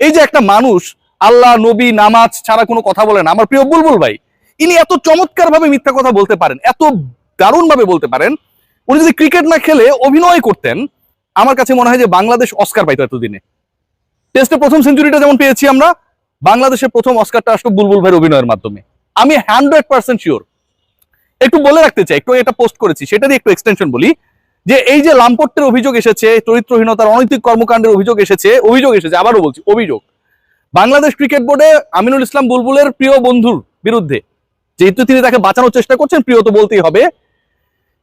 এই যে একটা মানুষ আল্লাহ, নবী, নামাজ ছাড়া কোনো কথা বলে না। আমার প্রিয় বুলবুল ভাই, ইনি এত চমৎকার ভাবে মিথ্যা কথা বলতে পারেন, এত দারুণ ভাবে বলতে পারেন। উনি যদি ক্রিকেট না খেলে অভিনয় করতেন, আমার কাছে মনে হয় যে বাংলাদেশ অস্কার পাইতো এতদিনে। টেস্টে প্রথম সেঞ্চুরিটা যেমন পেয়েছি আমরা বাংলাদেশের প্রথম অস্কারটা আসলো বুলবুল ভাইয়ের অভিনয়ের মাধ্যমে। আমি হান্ড্রেড পার্সেন্ট শিওর একটু বলে রাখতে চাই, একটু এটা পোস্ট করেছি, সেটা দিয়ে একটু এক্সটেনশন বলি। যে এই যে লাম্পট্যের অভিযোগ এসেছে, চরিত্রহীনতার অনৈতিক কর্মকাণ্ডের অভিযোগ এসেছে অভিযোগ এসেছে, আবারও বলছি, অভিযোগ। বাংলাদেশ ক্রিকেট বোর্ডে আমিনুল ইসলাম বুলবুলের প্রিয় বন্ধুর বিরুদ্ধে, যেহেতু তিনি তাকে বাঁচানোর চেষ্টা করছেন, প্রিয় তো বলতেই হবে,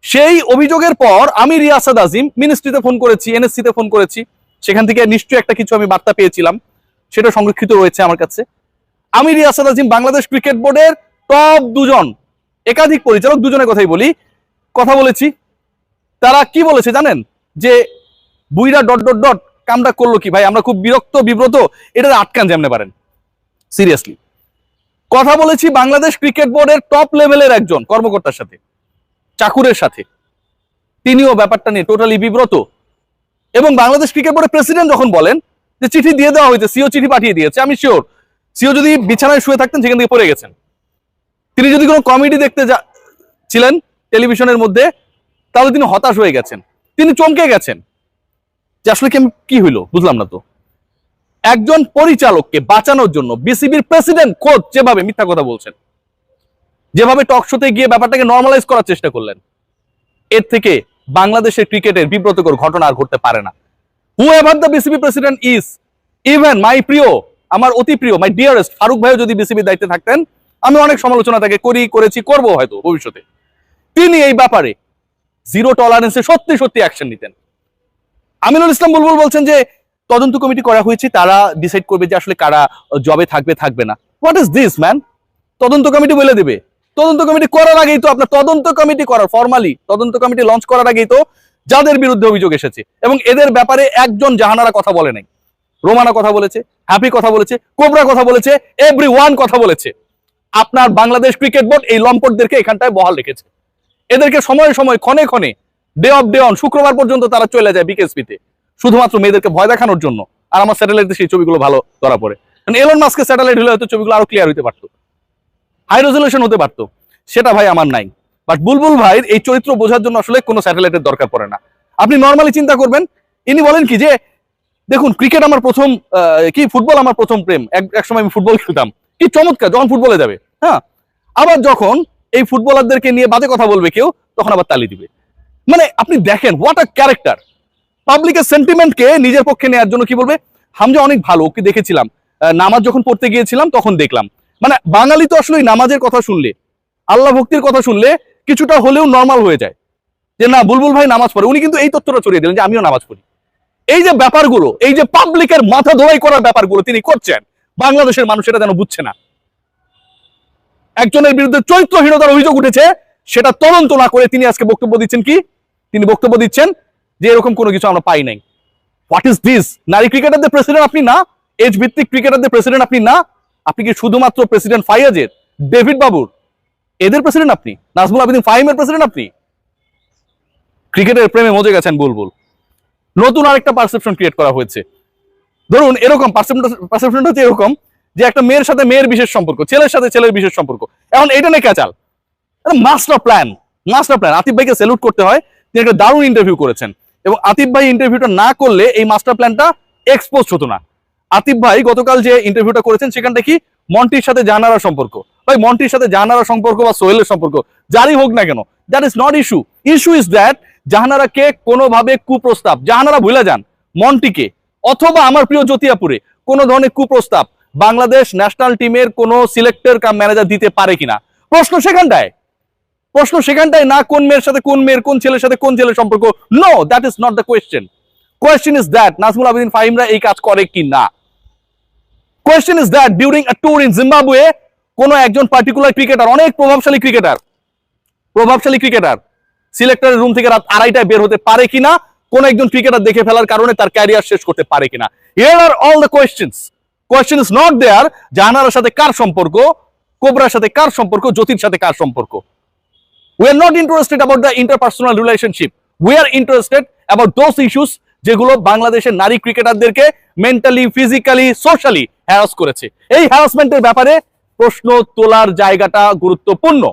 সেই অভিযোগের পর আমি রিয়াসাদ আজিম মিনিস্ট্রিতে ফোন করেছি এনএসসিতে ফোন করেছি, সেখান থেকে নিশ্চয়ই একটা কিছু আমি বার্তা পেয়েছিলাম, সেটা সংরক্ষিত রয়েছে আমার কাছে। আমি রিয়াসাদ আজিম বাংলাদেশ ক্রিকেট বোর্ডের টপ দুজন, একাধিক পরিচালক, দুজনের কথাই বলি, কথা বলেছি তারা কি বলেছে জানেন? যে বুইরা ডট ডট ডট কামটা করল কি ভাই? আমরা খুব বিরক্ত, বিব্রত, এটা আটকান যেমনে পারেন। সিরিয়াসলি কথা বলেছি বাংলাদেশ ক্রিকেট বোর্ডের টপ লেভেলের একজন কর্মকর্তার সাথে, চাকুরের সাথে। তিনিও ব্যাপারটা নিয়ে টোটালি বিব্রত। এবং বাংলাদেশ ক্রিকেট বোর্ডের প্রেসিডেন্ট যখন বলেন যে চিঠি দিয়ে দেওয়া হয়েছে সিও চিঠি পাঠিয়ে দিয়েছে, আমি শিওর সিও যদি বিছানায় শুয়ে থাকতেন, সেখান থেকে পড়ে গেছেন। তিনি যদি কোনো কমেডি দেখতে যা ছিলেন টেলিভিশনের মধ্যে তাহলে তিনি হতাশ হয়ে গেছেন। তিনি চমকে গেছেন। যে আসলে কি কি হইল? বুঝলাম না তো। একজন পরিচালককে বাঁচানোর জন্য বিসিবির প্রেসিডেন্ট কোচ যেভাবে মিথ্যা কথা বলছেন, যেভাবে টক শোতে গিয়ে ব্যাপারটাকে নর্মালাইজ করার চেষ্টা করলেন, এর থেকে বাংলাদেশের ক্রিকেটের বিব্রতকর ঘটনা আর ঘটতে পারে না। Whoever the BCB president is even my প্রিয়, আমার অতি প্রিয় মাই ডিয়ারেস্ট ফারুক ভাইও যদি বিসিবির দায়িত্বে থাকতেন, আমি অনেক সমালোচনা তাকে করি, করেছি, করব হয়তো ভবিষ্যতে। তিনি এই ব্যাপারে জিরো টলারেন্সে সত্যি সত্যি অ্যাকশন নিতেন। আমিনুল ইসলাম বুলবুল বলছেন যে, তদন্ত কমিটি করা হয়েছে, তারা ডিসাইড করবে যে আসলে কারা জবে থাকবে থাকবে না। হোয়াট ইজ দিস ম্যান তদন্ত কমিটি বলে দেবে। তদন্ত কমিটি করার আগেই তো আপনার তদন্ত কমিটি করার ফর্মালি তদন্ত কমিটি লঞ্চ করার আগেই তো যাদের বিরুদ্ধে অভিযোগ এসেছে। এবং এদের ব্যাপারে একজন জাহানারা কথা বলে নাই। রোমানা কথা বলেছে, হ্যাপি কথা বলেছে, কোবরা কথা বলেছে এভরি ওয়ান কথা বলেছে। আপনার বাংলাদেশ ক্রিকেট বোর্ড এই লম্পটদেরকে এখানটায় বহাল রেখেছে। এদেরকে সময়ে সময়, ক্ষণে ক্ষণে ডে অফ ডে অন শুক্রবার পর্যন্ত তারা চলে যায় বিকেএসপিতে শুধুমাত্র মেয়েদেরকে ভয় দেখানোর জন্য। আর আমার স্যাটেলাইটে সেই ছবিগুলো ভালো ধরা পড়ে। কারণ এলন মাস্কে স্যাটেলাইট হলে হয়তো ছবিগুলো আরও ক্লিয়ার হতে পারতো। হাই রেজলিউশন হতে পারতো। সেটা ভাই আমার নাই। বাট বুলবুল ভাইয়ের এই চরিত্র বোঝার জন্য আসলে কোনো স্যাটেলাইটের দরকার পড়ে না। আপনি নর্মালি চিন্তা করবেন, ইনি বলেন কি যে, দেখুন ক্রিকেট আমার প্রথম কি ফুটবল আমার প্রথম প্রেম। এক সময় আমি ফুটবল খেলতাম। কি চমৎকার, যখন ফুটবলে যাবে। হ্যাঁ? আবার যখন এই ফুটবলারদেরকে নিয়ে বাজে কথা বলবে কেউ, তখন আবার তালি দিবে। মানে আপনি দেখেন হোয়াট আ ক্যারেক্টার পাবলিকের সেন্টিমেন্টকে নিজের পক্ষে নেওয়ার জন্য কি বলবে? হামজা অনেক ভালো, ওকে দেখেছিলাম। নামাজ যখন পড়তে গিয়েছিলাম, তখন দেখলাম। মানে বাঙালি তো আসলে নামাজের কথা শুনলে, আল্লাহ ভক্তির কথা শুনলে কিছুটা হলেও নর্মাল হয়ে যায়। যে না, বুলবুল ভাই নামাজ পড়ে, উনি কিন্তু এই তথ্যটা ছড়িয়ে দিলেন যে আমিও নামাজ পড়ি। এই যে ব্যাপারগুলো, এই যে পাবলিকের মাথা ধোয়াই করার ব্যাপারগুলো তিনি করছেন, বাংলাদেশের মানুষ এটা যেন বুঝছে না। একজনের বিরুদ্ধে চরিত্রহীনতার অভিযোগ উঠেছে, সেটা তদন্ত না করে তিনি আজকে বক্তব্য দিচ্ছেন কি? তিনি বক্তব্য দিচ্ছেন যে এরকম কোনো কিছু আমরা পাই নাই। হোয়াট ইজ দিস নারী ক্রিকেটারদের প্রেসিডেন্ট আপনি না? এজ ভিত্তিক ক্রিকেটারদের প্রেসিডেন্ট আপনি না? আপনি কি শুধুমাত্র প্রেসিডেন্ট ফাইয়াজের, ডেভিড বাবুর? এদের প্রেসিডেন্ট আপনি? নাজমুল আবেদিন ফাহিমের প্রেসিডেন্ট আপনি? ক্রিকেটের প্রেমে মজে গেছেন বুলবুল। নতুন আরেকটা পারসেপশন ক্রিয়েট করা হয়েছে। ধরুন এরকম পারসেপশনটা হচ্ছে এরকম যে একটা মেয়ের সাথে মেয়ের বিশেষ সম্পর্ক, ছেলের সাথে ছেলের বিশেষ সম্পর্ক। এখন এটা নিয়ে ক্যাচাল। Master plan master plan Atif ভাইকে স্যালুট করতে হয়, তিনি একটা দারুণ ইন্টারভিউ করেছেন। এবং আতিফ ভাই ইন্টারভিউটা না করলে এই মাস্টার প্ল্যানটা এক্সপোজ হতো না। আতিফ ভাই গতকাল যে ইন্টারভিউটা করেছেন, সেখানটা কি? মন্টির সাথে জানারা সম্পর্ক। ভাই, মন্টির সাথে জাহানারা সম্পর্ক বা সোহেলের সম্পর্ক, যারই হোক না কেন that is not issue issue is that জাহানারাকে কোনোভাবে কুপ্রস্তাব, জাহানারা ভুলে যান মন্টিকে, অথবা আমার প্রিয় জ্যোতিয়াপুরে কোনো ধরনের কুপ্রস্তাব বাংলাদেশ ন্যাশনাল টিমের কোনো সিলেক্টর কাম ম্যানেজার দিতে পারে কিনা? প্রশ্ন সেখানটায়। প্রশ্ন সেখানটায় না কোন মেয়ের সাথে কোন মেয়ের, কোন ছেলের সাথে কোন ছেলের সম্পর্ক? No that is not the question question is that Nazmul Abedin ফাহিমরা এই কাজ করে কি না? Question is that during a tour in Zimbabwe কোন একজন পার্টিকুলার ক্রিকেটার অনেক প্রভাবশালী ক্রিকেটার প্রভাবশালী ক্রিকেটার সিলেক্টরের রুম থেকে রাত আড়াইটায় বের হতে পারে কিনা? কোন একজন ক্রিকেটার দেখে ফেলার কারণে তার ক্যারিয়ার শেষ করতে পারে কিনা? Here are all the questions question is not there জাহানারার সাথে কার সম্পর্ক? কোবরার সাথে কার সম্পর্ক? জ্যোতির সাথে কার সম্পর্ক? We are not interested about the interpersonal relationship. We are interested about those issues যেগুলো বাংলাদেশের নারী ক্রিকেটারদেরকে মেন্টালি ফিজিক্যালি সোশ্যালি হ্যারাস করেছে। এই হ্যারাসমেন্টের ব্যাপারে প্রশ্ন তোলার জায়গাটা গুরুত্বপূর্ণ।